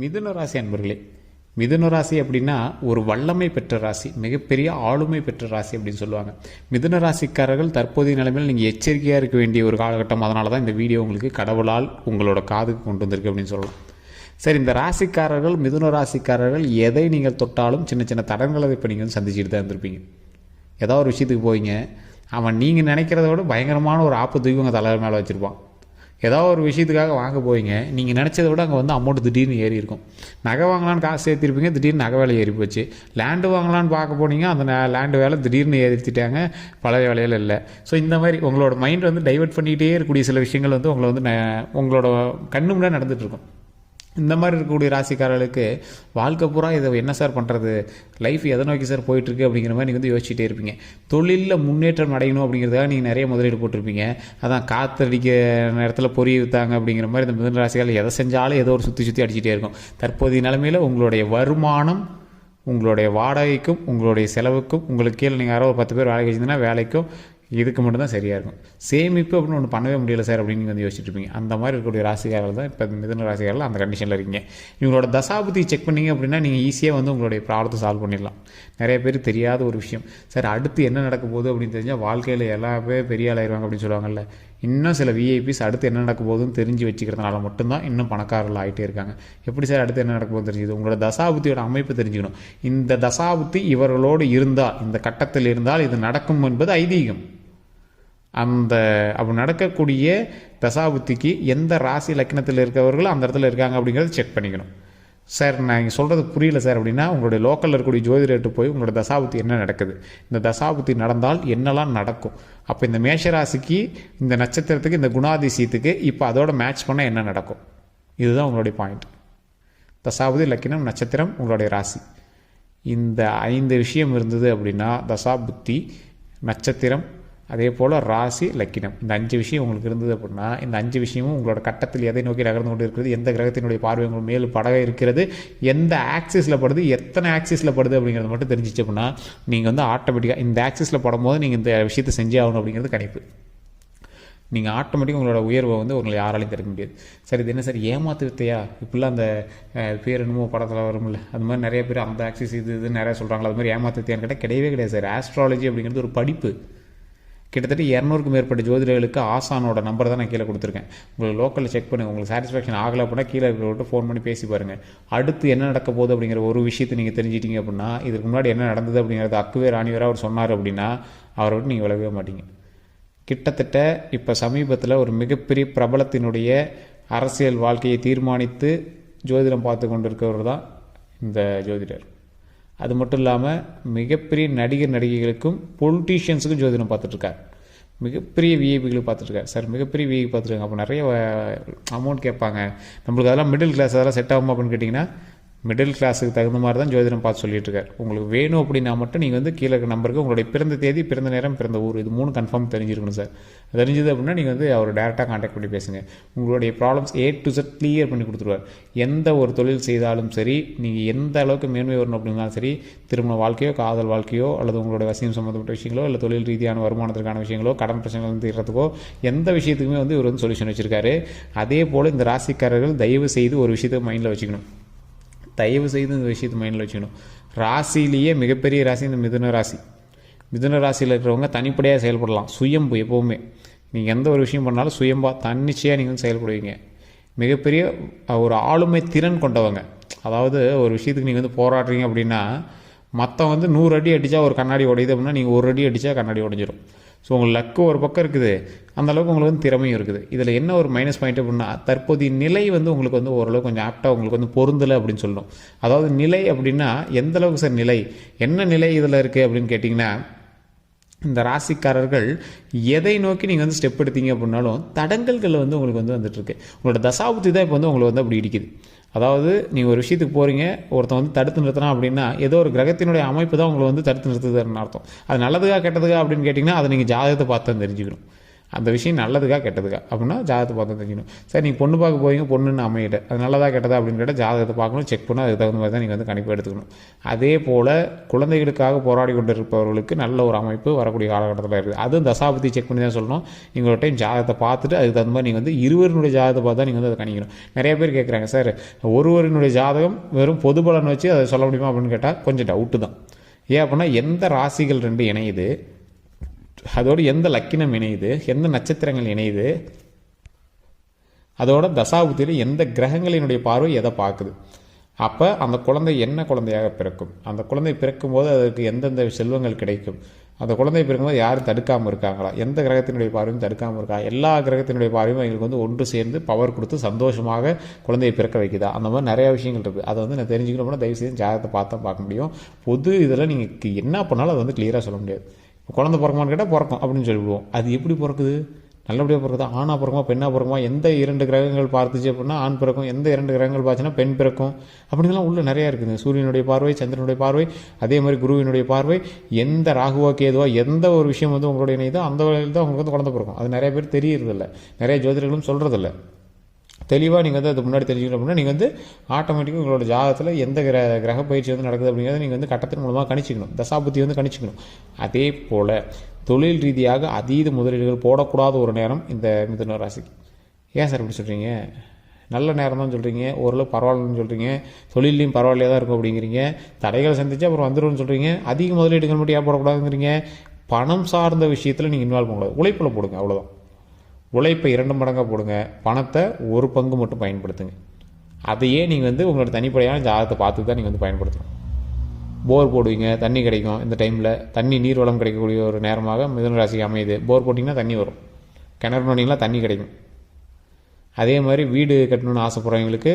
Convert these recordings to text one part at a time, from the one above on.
மிதுன ராசி அன்பர்களே மிதுன ராசி அப்படின்னா ஒரு வல்லமை பெற்ற ராசி மிகப்பெரிய ஆளுமை பெற்ற ராசி அப்படின்னு சொல்லுவாங்க. மிதுன ராசிக்காரர்கள் தற்போதைய நிலைமையில் நீங்கள் எச்சரிக்கையாக இருக்க வேண்டிய ஒரு காலகட்டம். அதனால தான் இந்த வீடியோ உங்களுக்கு கடவுளால் உங்களோட காதுக்கு கொண்டு வந்திருக்கு அப்படின்னு சொல்லலாம். சரி இந்த ராசிக்காரர்கள் மிதுன ராசிக்காரர்கள் எதை நீங்கள் தொட்டாலும் சின்ன சின்ன தடங்களை இப்போ நீங்கள் வந்து சந்திச்சுட்டு தான் இருந்திருப்பீங்க. ஏதோ ஒரு விஷயத்துக்கு போவீங்க அவன் நீங்கள் நினைக்கிறத விட பயங்கரமான ஒரு ஆப்பு தூக்கி உங்கள் தலைவர் மேலே வச்சுருப்பான். ஏதோ ஒரு விஷயத்துக்காக வாங்க போவீங்க. நீங்கள் நினச்சதை விட அங்கே வந்து அமௌண்ட் திடீர்னு ஏறி இருக்கும். நகை வாங்கலான்னு காசு சேர்த்திருப்பீங்க திடீர்னு நகை வேலை ஏறி போச்சு. லேண்டு வாங்கலான்னு பார்க்க போனீங்க அந்த லேண்டு வேலை திடீர்னு ஏற்றிட்டாங்க பழைய வேலையில் இல்லை. ஸோ இந்த மாதிரி உங்களோட மைண்ட் வந்து டைவர்ட் பண்ணிகிட்டே இருக்கக்கூடிய சில விஷயங்கள் வந்து உங்களை வந்து உங்களோட கண்ணு முன்னாடி நடந்துகிட்ருக்கும் இந்த மாதிரி இருக்கக்கூடிய ராசிக்காரர்களுக்கு வாழ்க்கை பூரா இதை என்ன சார் பண்ணுறது லைஃப் எதை நோக்கி சார் போயிட்டுருக்கு அப்படிங்கிற மாதிரி நீங்கள் வந்து யோசிச்சுட்டே இருப்பீங்க. தொழிலில் முன்னேற்றம் அடையணும் அப்படிங்கிறதுக்காக நீங்கள் நிறைய முதலீடு போட்டிருப்பீங்க. அதான் காற்றடிக்க நேரத்தில் பொறி வித்தாங்க அப்படிங்கிற மாதிரி இந்த மிதன ராசிக்காரர்கள் எதை செஞ்சாலும் ஏதோ ஒரு சுற்றி சுற்றி அடிச்சுட்டே இருக்கும். தற்போதைய நிலைமையில் உங்களுடைய வருமானம் உங்களுடைய வாடகைக்கும் உங்களுடைய செலவுக்கும் உங்களுக்கு கீழே நீங்கள் யாரோ ஒரு பத்து பேர் வேலைக்கு வச்சிருந்தீங்கன்னா வேலைக்கும் இதுக்கு மட்டும்தான் சரியாக இருக்கும். சேமிப்பு அப்படின்னு ஒன்று பண்ணவே முடியல சார் அப்படின்னு நீங்கள் வந்து யோசிச்சுட்டு இருப்பீங்க. அந்த மாதிரி இருக்கக்கூடிய ராசிக்காரர்கள் தான் இப்போ மிதன ராசிக்காரர்கள் அந்த கண்டிஷனில் இருக்கீங்க. இவங்களோட தசாபதி செக் பண்ணீங்க அப்படின்னா நீங்கள் ஈஸியாக வந்து உங்களுடைய ப்ராப்ளத்தை சால்வ் பண்ணிடலாம். நிறைய பேர் தெரியாத ஒரு விஷயம். சார் அடுத்து என்ன நடக்க போகுது அப்படின்னு தெரிஞ்சால் வாழ்க்கையில் எல்லாமே பெரிய ஆளாயிருவாங்க அப்படின்னு சொல்லுவாங்கல்ல. இன்னும் சில விஐபிஸ் அடுத்து என்ன நடக்க போகுதுன்னு தெரிஞ்சு வச்சுக்கிறதுனால மட்டும்தான் இன்னும் பணக்காரர்கள் ஆகிட்டே இருக்காங்க. எப்படி சார் அடுத்து என்ன நடக்க போகுது தெரிஞ்சுது? உங்களோட தசாபுத்தியோட அமைப்பு தெரிஞ்சுக்கணும். இந்த தசாபுத்தி இவர்களோடு இருந்தால் இந்த கட்டத்தில் இருந்தால் இது நடக்கும் என்பது ஐதீகம். அந்த அப்படி நடக்கக்கூடிய தசாபுத்திக்கு எந்த ராசி லக்னத்தில் இருக்கவர்களோ அந்த இடத்துல இருக்காங்க அப்படிங்கிறத செக் பண்ணிக்கணும். சார் நான் இங்கே சொல்கிறது புரியல சார் அப்படின்னா உங்களுடைய லோக்கலில் இருக்கக்கூடிய ஜோதிடர்கிட்ட போய் உங்களோட தசாபுத்தி என்ன நடக்குது? இந்த தசாபுத்தி நடந்தால் என்னெல்லாம் நடக்கும்? அப்போ இந்த மேஷராசிக்கு இந்த நட்சத்திரத்துக்கு இந்த குணாதிசயத்துக்கு இப்போ அதோட மேட்ச் பண்ணால் என்ன நடக்கும்? இதுதான் உங்களுடைய பாயிண்ட் தசாபுதி லக்கினம் நட்சத்திரம் உங்களுடைய ராசி. இந்த ஐந்து விஷயம் இருந்தது அப்படின்னா தசாபுத்தி நட்சத்திரம் அதே போல் ராசி லக்கினம். இந்த அஞ்சு விஷயம் உங்களுக்கு இருந்தது அப்படின்னா இந்த அஞ்சு விஷயமும் உங்களோட கட்டத்தில் எதை நோக்கி நகர்ந்து கொண்டு இருக்கிறது எந்த கிரகத்தினுடைய பார்வை உங்கள் மேல் படக இருக்கிறது எந்த ஆக்சிஸில் படுது எத்தனை ஆக்சிஸில் படுது அப்படிங்கிறது மட்டும் தெரிஞ்சிச்சு அப்படின்னா நீங்கள் வந்து ஆட்டோமேட்டிக்காக இந்த ஆக்சிஸில் படும்போது நீங்கள் இந்த விஷயத்தை செஞ்சே ஆகணும் அப்படிங்கிறது கணிப்பு. நீங்கள் ஆட்டோமேட்டிக்காக உங்களோட உயர்வை வந்து உங்களை யாராலையும் தடுக்க முடியாது. சரி இது என்ன சார் ஏமாத்து வித்தையா இப்படிலாம் அந்த பேர் என்னமோ படத்தில் வரும்ல. அது மாதிரி நிறைய பேர் அந்த ஆக்சிஸ் இது இது நிறையா சொல்கிறாங்களா அது மாதிரி ஏமாத்து வித்தையான்னு கேட்டால் கிடையவே கிடையாது சார். ஆஸ்ட்ராலஜி அப்படிங்கிறது ஒரு படிப்பு. கிட்டத்தட்ட இரநூறுக்கும் மேற்பட்ட ஜோதிடர்களுக்கு ஆசானோட நம்பர் தான் நான் கீழே கொடுத்துருக்கேன். உங்களுக்கு லோக்கலில் செக் பண்ணுங்கள் உங்களுக்கு சாட்டிஸ்ஃபேக்ஷன் ஆகலை அப்படின்னா கீழே இருக்கிறவர்கிட்ட ஃபோன் பண்ணி பேசி பாருங்கள் அடுத்து என்ன நடக்க போகுது அப்படிங்கிற ஒரு விஷயத்தை நீங்கள் தெரிஞ்சிட்டீங்க அப்படின்னா இதுக்கு முன்னாடி என்ன நடந்தது அப்படிங்கிறது அக்குவே ராணிவராக அவர் சொன்னார் அப்படின்னா அவரை விட்டு நீங்கள் விளவே மாட்டீங்க. கிட்டத்தட்ட இப்போ சமீபத்தில் ஒரு மிகப்பெரிய பிரபலத்தினுடைய அரசியல் வாழ்க்கையை தீர்மானித்து ஜோதிடம் பார்த்து கொண்டிருக்கிறவர் தான் இந்த ஜோதிடர். அது மட்டும் இல்லாமல் மிகப்பெரிய நடிகர் நடிகைகளுக்கும் பொலிட்டீஷியன்ஸுக்கும் ஜோதிடம் பார்த்துட்ருக்கார். மிகப்பெரிய விஐபிகளுக்கு பார்த்துருக்காரு சார் மிகப்பெரிய விஐபி பார்த்துருக்காங்க அப்போ நிறைய அமௌண்ட் கேட்பாங்க. நம்மளுக்கு அதெல்லாம் மிடில் கிளாஸ் அதெல்லாம் செட் ஆகுமா அப்படின்னு கேட்டிங்கன்னா மிடில் கிளாஸுக்கு தகுந்த மாதிரி தான் ஜோதிடம் பார்த்து சொல்லிட்டு இருக்காரு உங்களுக்கு வேணும் அப்படின்னா மட்டும் நீங்கள் வந்து கீழே இருக்க நம்பருக்கு உங்களுடைய பிறந்த தேதி பிறந்த நேரம் பிறந்த ஊர் இது மூணு கன்ஃபார்ம் தெரிஞ்சிருக்கணும் சார். தெரிஞ்சது அப்படின்னா நீங்கள் வந்து அவர் டேரெக்டாக காண்டாக்ட் பண்ணி பேசுங்க. உங்களுடைய problems A to set clear பண்ணி கொடுத்துருவார். எந்த ஒரு தொழில் செய்தாலும் சரி நீங்கள் எந்த அளவுக்கு மேன்மை வரணும் அப்படின்னாலும் சரி திருமண வாழ்க்கையோ காதல் வாழ்க்கையோ அல்லது உங்களுடைய வசியம் சம்மந்தப்பட்ட விஷயங்களோ இல்லை தொழில் ரீதியான வருமானத்திற்கான விஷயங்களோ கடன் பிரச்சனைகள் தீர்றதுக்கோ எந்த விஷயத்துக்குமே வந்து இவர் வந்து சொல்யூஷன் வச்சிருக்காரு. அதே போல் இந்த ராசிக்காரர்கள் தயவு செய்து ஒரு விஷயத்தை மைண்டில் வச்சுக்கணும். தயவு செய்து இந்த விஷயத்தை மைண்டில் வச்சுக்கணும். ராசியிலேயே மிகப்பெரிய ராசி இந்த மிதுன ராசி. மிதுன ராசியில் இருக்கிறவங்க தனிப்படையாக செயல்படலாம். சுயம்பு எப்போவுமே. நீங்கள் எந்த ஒரு விஷயம் பண்ணாலும் சுயம்பாக தன்னிச்சையாக நீங்கள் வந்து செயல்படுவீங்க. மிகப்பெரிய ஒரு ஆளுமை திறன் கொண்டவங்க. அதாவது ஒரு விஷயத்துக்கு நீங்கள் வந்து போராடுறீங்க அப்படின்னா மற்ற வந்து நூறு அடி அடித்தா ஒரு கண்ணாடி உடையுது அப்படின்னா நீங்கள் ஒரு அடி அடித்தா கண்ணாடி உடஞ்சிரும். ஸோ உங்களுக்கு லக்கு ஒரு பக்கம் இருக்குது. அந்த அளவுக்கு உங்களுக்கு வந்து திறமையும் இருக்குது. இதில் என்ன ஒரு மைனஸ் பாயிண்ட் அப்படின்னா தற்போதைய நிலை வந்து உங்களுக்கு வந்து ஓரளவுக்கு கொஞ்சம் ஆப்டாக உங்களுக்கு வந்து பொருந்தலை அப்படின்னு சொல்லணும் அதாவது நிலை அப்படின்னா எந்த அளவுக்கு சார் நிலை? என்ன நிலை இதில் இருக்குது அப்படின்னு கேட்டிங்கன்னா இந்த ராசிக்காரர்கள் எதை நோக்கி நீங்கள் வந்து ஸ்டெப் எடுத்தீங்க அப்படின்னாலும் தடங்கல்கள் வந்து உங்களுக்கு வந்து வந்துட்டுருக்கு உங்களோட தசாபுத்தி தான் இப்போ வந்து உங்களுக்கு வந்து அப்படி இடிக்குது. அதாவது நீங்கள் ஒரு விஷயத்துக்கு போகிறீங்க ஒருத்தன் வந்து தடுத்து நிறுத்தினா அப்படின்னா ஏதோ ஒரு கிரகத்தினுடைய அமைப்பு தான் உங்களை வந்து தடுத்து நிறுத்துதுன்னு அர்த்தம். அது நல்லதுக்கா கெட்டதுக்கா அப்படின்னு கேட்டிங்கன்னா அதை நீங்கள் ஜாதகத்தை பார்த்து தான் தெரிஞ்சுக்கணும். அந்த விஷயம் நல்லதுக்கா கெட்டதுக்கா? அப்படின்னா ஜாதகத்தை பார்த்து தெரிஞ்சுக்கணும். சார் நீங்கள் பொண்ணு பார்க்க போவீங்க பொண்ணுன்னு அமையிட்ட அது நல்லதா கெட்டதா அப்படின்னு கேட்டால் ஜாதகத்தை பார்க்கணும் செக் பண்ணணும் அதுக்கு தகுந்த மாதிரி தான் நீங்கள் வந்து கணிப்பு எடுத்துக்கணும். அதே போல் குழந்தைகளுக்காக போராடி கொண்டு இருப்பவர்களுக்கு நல்ல ஒரு அமைப்பு வரக்கூடிய காலகட்டத்தில் இருக்குது அதுவும் தசாபதி செக் பண்ணி தான் சொல்லணும். நீங்கள் ஒரு டைம் ஜாதகத்தை பார்த்துட்டு அதுக்கு தகுந்த மாதிரி நீங்கள் வந்து இருவரினுடைய ஜாதகத்தை பார்த்து தான் நீங்கள் வந்து அதை கணிக்கணும். நிறைய பேர் கேட்குறாங்க சார் ஒருவரினுடைய ஜாதகம் வெறும் பொது பலன் வச்சு அதை சொல்ல முடியுமா? அப்படின்னு கேட்டால் கொஞ்சம் டவுட்டு தான். ஏன் அப்படின்னா எந்த ராசிகள் ரெண்டு இணையுது? அதோடு எந்த லக்கினம் இணையுது எந்த நட்சத்திரங்கள் இணையுது அதோட தசாபுத்தியில் எந்த கிரகங்களினுடைய பார்வை எதை பார்க்குது? அப்போ அந்த குழந்தை என்ன குழந்தையாக பிறக்கும்? அந்த குழந்தை பிறக்கும்போது அதற்கு எந்தெந்த செல்வங்கள் கிடைக்கும்? அந்த குழந்தை பிறக்கும்போது யாரும் தடுக்காமல் இருக்காங்களா? எந்த கிரகத்தினுடைய பார்வையும் தடுக்காமல் இருக்கா? எல்லா கிரகத்தினுடைய பார்வையும் எங்களுக்கு வந்து ஒன்று சேர்ந்து பவர் கொடுத்து சந்தோஷமாக குழந்தையை பிறக்க வைக்குதா? அந்த மாதிரி நிறையா விஷயங்கள் இருக்குது அதை வந்து நான் தெரிஞ்சுக்கணும்னா தயவு செய்து ஜாதகத்தை பார்த்தா பார்க்க முடியும். பொது இதில் நீங்கள் என்ன பண்ணாலும் அதை வந்து கிளியராக சொல்ல முடியாது. குழந்தை பிறக்குமான்னு கேட்டால் பிறக்கும் அப்படின்னு சொல்லிவிடுவோம். அது எப்படி பிறக்குது? நல்லபடியாக பிறக்குதா? ஆணாக பிறக்குமா பெண்ணாக பிறக்குமா? எந்த இரண்டு கிரகங்கள் பார்த்துச்சு அப்படின்னா ஆண் பிறக்கும். எந்த இரண்டு கிரகங்கள் பார்த்துச்சுன்னா பெண் பிறக்கும். அப்படின்லாம் உள்ள நிறையா இருக்குது. சூரியனுடைய பார்வை சந்திரனுடைய பார்வை அதே மாதிரி குருவினுடைய பார்வை எந்த ராகுவா கேதுவா எந்த ஒரு விஷயம் வந்து உங்களுடைய இணையதோ அந்த வகையில் தான் உங்களுக்கு வந்து குழந்தை பிறக்கும். அது நிறைய பேர் தெரியறதில்ல. நிறைய ஜோதிடர்களும் சொல்கிறதில்ல தெளிவாக நீங்கள் வந்து அது முன்னாடி தெரிஞ்சுக்கணும் அப்படின்னா நீங்கள் வந்து ஆட்டோமேட்டிக்காக உங்களோட ஜாதகத்தில் எந்த கிர கிரக பயிற்சி வந்து நடக்குது அப்படிங்கிறத நீங்கள் வந்து கட்டத்தின் மூலமாக கணிச்சிக்கணும். தசாபுத்தி வந்து கணிச்சிக்கணும். அதே போல் தொழில் ரீதியாக அதீத முதலீடுகள் போடக்கூடாத ஒரு நேரம் இந்த மிதுன ராசிக்கு. ஏன் சார் இப்படி சொல்கிறீங்க நல்ல நேரம் தான் சொல்கிறீங்க ஓரளவு பரவாயில்லன்னு சொல்கிறீங்க தொழிலையும் பரவாயில்லையா தான் இருக்கும் அப்படிங்கிறீங்க. தடைகளை சந்தித்து அப்புறம் வந்துடும்னு சொல்கிறீங்க அதிக முதலீடுகள் மட்டும் ஏன் போடக்கூடாதுங்கிறீங்க? பணம் சார்ந்த விஷயத்தில் நீங்கள் இன்வால்வ் பண்ணக்கூடாது. உழைப்பில் போடுங்க அவ்வளோதான் உழைப்பை இரண்டு மடங்காக போடுங்க. பணத்தை ஒரு பங்கு மட்டும் பயன்படுத்துங்க. அதையே நீங்கள் வந்து உங்களோட தனிப்படையான ஜாதகத்தை பார்த்து தான் நீங்கள் வந்து பயன்படுத்தணும். போர் போடுவீங்க தண்ணி கிடைக்கும் இந்த டைமில். தண்ணி நீர் வளம் கிடைக்கக்கூடிய ஒரு நேரமாக மிதன ராசிக்கு அமையுது. போர் போட்டிங்கன்னா தண்ணி வரும். கிணறு நோண்டிங்கன்னா தண்ணி கிடைக்கும். அதே மாதிரி வீடு கட்டணும்னு ஆசைப்படுறவங்களுக்கு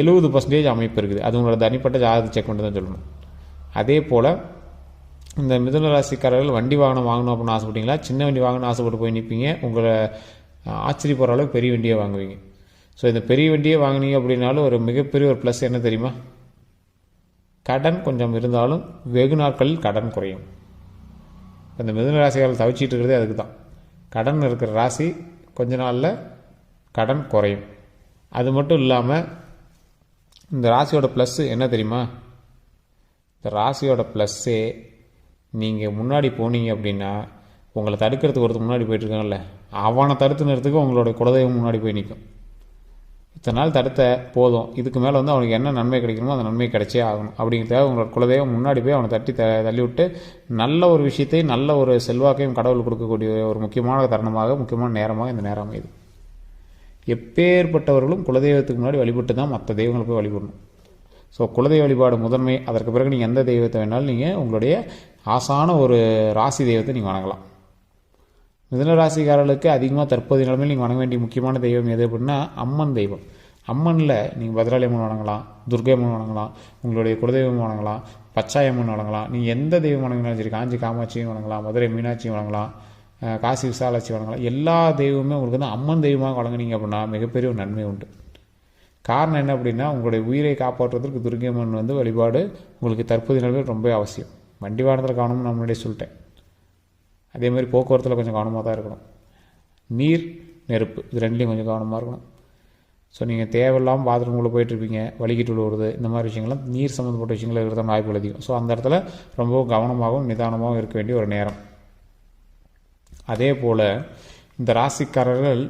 எழுபது பர்சன்டேஜ் அமைப்பு இருக்குது. அது உங்களோட தனிப்பட்ட ஜாதகத்தை செக் பண்ணி தான் சொல்லணும். அதே போல் இந்த மிதுன ராசிக்காரர்கள் வண்டி வாகனம் வாங்கணும் அப்படின்னு ஆசைப்பட்டீங்களா? சின்ன வண்டி வாங்கணும்னு ஆசைப்பட்டு போய் நிற்பீங்க உங்களை ஆச்சரியப்படுற அளவுக்கு பெரிய வண்டியை வாங்குவீங்க. ஸோ இந்த பெரிய வண்டியே வாங்கினீங்க அப்படின்னாலும் ஒரு மிகப்பெரிய ஒரு ப்ளஸ் என்ன தெரியுமா? கடன் கொஞ்சம் இருந்தாலும் வெகு நாட்களில் கடன் குறையும். இந்த மிதுன ராசிக்காரர்கள் தவிச்சிட்டு இருக்கிறதே அதுக்கு தான் கடன் இருக்கிற ராசி கொஞ்ச நாளில் கடன் குறையும். அது மட்டும் இல்லாமல் இந்த ராசியோட ப்ளஸ்ஸு என்ன தெரியுமா? இந்த ராசியோட ப்ளஸ்ஸே நீங்கள் முன்னாடி போனீங்க அப்படின்னா உங்களை தடுக்கிறதுக்கு ஒருத்தர் முன்னாடி போயிட்டுருக்காங்கல்ல அவனை தடுத்து நிறுத்துக்கு உங்களோட குலதெய்வம் முன்னாடி போய் நிற்கும் இத்தனை நாள் தடுத்த போதும். இதுக்கு மேலே வந்து அவனுக்கு என்ன நன்மை கிடைக்கணுமோ அந்த நன்மை கிடைச்சே ஆகணும். அப்படிங்கிறதுக்காக உங்களோட குலதெய்வம் முன்னாடி போய் அவனை தட்டி த தள்ளி விட்டு நல்ல ஒரு விஷயத்தையும் நல்ல ஒரு செல்வாக்கையும் கடவுள் கொடுக்கக்கூடிய ஒரு முக்கியமான தருணமாக முக்கியமான நேரமாக இந்த நேரம் அமையுது. எப்பேற்பட்டவர்களும் குலதெய்வத்துக்கு முன்னாடி வழிபட்டு தான் மற்ற தெய்வங்களை போய் வழிபடணும். ஸோ குலதெய்வ வழிபாடு முதன்மை. அதற்கு பிறகு நீங்கள் எந்த தெய்வத்தை வேணாலும் நீங்கள் உங்களுடைய ஆசான ஒரு ராசி தெய்வத்தை நீங்கள் வணங்கலாம். மிதனராசிக்காரர்களுக்கு அதிகமாக தற்போதைய நிலைமையில் நீங்கள் வணங்க வேண்டிய முக்கியமான தெய்வம் எது அப்படின்னா அம்மன் தெய்வம். அம்மனில் நீங்கள் பத்ராளி அம்மன் வணங்கலாம் துர்கை அம்மன் வணங்கலாம் உங்களுடைய குலதெய்வம் வணங்கலாம் பச்சாய் அம்மன் வணங்கலாம். நீங்கள் எந்த தெய்வம் வணங்கினாலும் சரி காஞ்சி காமாட்சியும் வணங்கலாம் மதுரை மீனாட்சியும் வணங்கலாம் காசி விசாலாட்சி வணங்கலாம். எல்லா தெய்வமுமே உங்களுக்கு வந்து அம்மன் தெய்வமாக வழங்குனீங்க அப்படின்னா மிகப்பெரிய ஒரு நன்மை உண்டு. காரணம் என்ன அப்படின்னா உங்களுடைய உயிரை காப்பாற்றுவதற்கு துர்கை அம்மன் வந்து வழிபாடு உங்களுக்கு தற்போதைய நிலைமையில் ரொம்ப அவசியம். வண்டி வாகனத்தில் காணணும்னு நான் முன்னாடியே சொல்லிட்டேன். அதே மாதிரி போக்குவரத்தில் கொஞ்சம் கவனமாக தான் இருக்கணும். நீர் நெருப்பு இது ரெண்டுலேயும் கொஞ்சம் கவனமாக இருக்கணும். ஸோ நீங்கள் தேவையில்லாமல் பாத்ரூம்குள்ளே போயிட்டுருப்பீங்க வலிக்கிட்டு விழுவுறது இந்த மாதிரி விஷயங்கள்லாம் நீர் சம்மந்தப்பட்ட விஷயங்கள் இருக்கிற வாய்ப்புகள் அதிகம். ஸோ அந்த இடத்துல ரொம்பவும் கவனமாகவும் நிதானமாகவும் இருக்க வேண்டிய ஒரு நேரம். அதே போல் இந்த ராசிக்காரர்கள்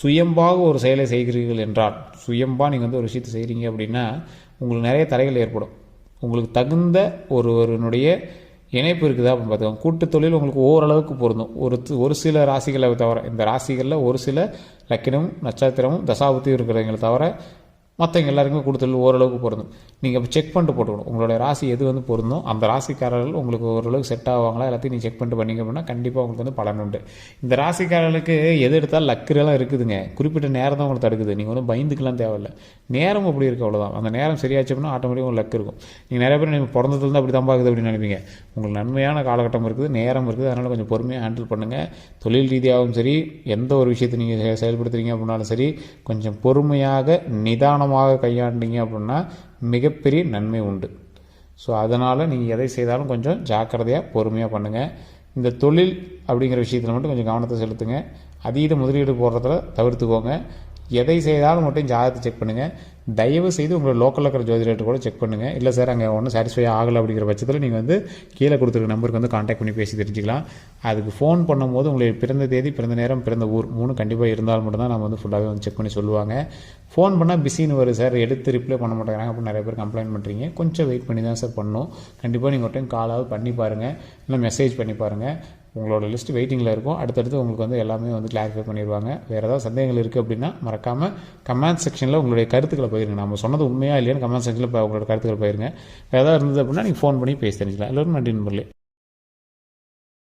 சுயம்பாக ஒரு செயலை செய்கிறீர்கள் என்றால் சுயம்பாக நீங்கள் வந்து ஒரு விஷயத்தை செய்கிறீங்க அப்படின்னா உங்களுக்கு நிறைய தடைகள் ஏற்படும். உங்களுக்கு தகுந்த ஒருவருனுடைய இணைப்பு இருக்குதா அப்படின்னு பார்த்துக்கோங்க. கூட்டு தொழில் உங்களுக்கு ஓரளவுக்கு பொருந்தும். ஒரு ஒரு சில ராசிகளை தவிர இந்த ராசிகளில் ஒரு சில லக்கினமும் நட்சத்திரமும் தசாபுத்தியும் இருக்கிறவங்களை தவிர மற்றவங்க எல்லாருக்குமே கொடுத்தல் ஓரளவுக்கு பொருந்தும். நீங்கள் இப்போ செக் பண்ணிட்டு போட்டுக்கணும். உங்களுடைய ராசி எது வந்து பொருந்தும் அந்த ராசிக்காரர்கள் உங்களுக்கு ஓரளவுக்கு செட் ஆவாங்களா எல்லாத்தையும் நீங்கள் செக் பண்ணிட்டு பண்ணீங்க அப்படின்னா கண்டிப்பாக உங்களுக்கு வந்து பலன் உண்டு. இந்த ராசிக்காரர்களுக்கு எது எடுத்தாலும் லக்கரெல்லாம் இருக்குதுங்க. குறிப்பிட்ட நேரம் தான் உங்களுக்கு தடுக்குது. நீங்கள் வந்து பயந்துக்கலாம் தேவையில்ல. நேரம் அப்படி இருக்கு அவ்வளோதான் அந்த நேரம் சரியாச்சு அப்படின்னா ஆட்டோமேட்டிக்காக உங்களுக்கு லக் இருக்கும். நீங்கள் நிறைய பேர் நீங்கள் பிறந்ததுலேருந்து அப்படி தான் பார்க்குது அப்படின்னு நினைப்பீங்க. உங்களுக்கு நன்மையான காலகட்டம் இருக்குது நேரம் இருக்குது. அதனால் கொஞ்சம் பொறுமையாக ஹேண்டில் பண்ணுங்கள் தொழில் ரீதியாகவும் சரி எந்த ஒரு விஷயத்தை நீங்கள் செயல்படுத்துறீங்க அப்படின்னாலும் சரி கொஞ்சம் பொறுமையாக நிதானமாக கையாண்டீங்க அப்படின்னா மிகப்பெரிய நன்மை உண்டு. ஸோ அதனால் நீங்கள் எதை செய்தாலும் கொஞ்சம் ஜாக்கிரதையாக பொறுமையாக பண்ணுங்கள் இந்த தொழில் அப்படிங்கிற விஷயத்தில் மட்டும் கொஞ்சம் கவனத்தை செலுத்துங்க. அதீத முதலீடு போடுறதில் தவிர்த்துக்கோங்க. எதை செய்தாலும் மட்டும் ஜாதகத்தை செக் பண்ணுங்கள் தயவு செய்து உங்களோட லோக்கலில் இருக்கிற ஜோதிடர்கிட்ட கூட செக் பண்ணுங்கள் இல்லை சார் அங்கே ஒன்றும் சாட்டிஸ்ஃபை ஆகலை அப்படிங்கிற பட்சத்தில் நீங்கள் வந்து கீழே கொடுத்துருக்க நம்பருக்கு வந்து காண்டாக்ட் பண்ணி பேசி தெரிஞ்சுக்கலாம். அதுக்கு ஃபோன் பண்ணும்போது உங்களுக்கு பிறந்த தேதி பிறந்த நேரம் பிறந்த ஊர் மூணு கண்டிப்பாக இருந்தால் மட்டும்தான் நம்ம வந்து ஃபுல்லாகவே வந்து செக் பண்ணி சொல்லுவாங்க. ஃபோன் பண்ணால் பிஸின்னு வரும் சார் எடுத்து ரிப்ளை பண்ண மாட்டேங்கிறாங்க. அப்படின்னு நிறைய பேர் கம்ப்ளைண்ட் பண்ணுறீங்க கொஞ்சம் வெயிட் பண்ணி தான் சார் பண்ணணும். கண்டிப்பாக நீங்கள் ஒரு டைம் காலாவது பண்ணி பாருங்கள் இல்லை மெசேஜ் பண்ணி பாருங்கள் உங்களோட லிஸ்ட் வெயிட்டிங்கில் இருக்கும். அடுத்தடுத்து உங்களுக்கு வந்து எல்லாமே வந்து கிளாரிஃபை பண்ணிடுவாங்க வேறு ஏதாவது சந்தேகங்கள் இருக்குது அப்படின்னா மறக்காமல் கமெண்ட் செக்ஷனில் உங்களுடைய கருத்துக்களை போயிருங்க நம்ம சொன்னது உண்மையாக இல்லையான்னு கமெண்ட் செக்ஷனில் உங்களோட கருத்துக்களை போயிருங்க வேறு ஏதாவது இருந்தது அப்படின்னா நீங்கள் ஃபோன் பண்ணி பேசி தெரிஞ்சுக்கலாம். எல்லோரும் நன்றி நண்பர்களே.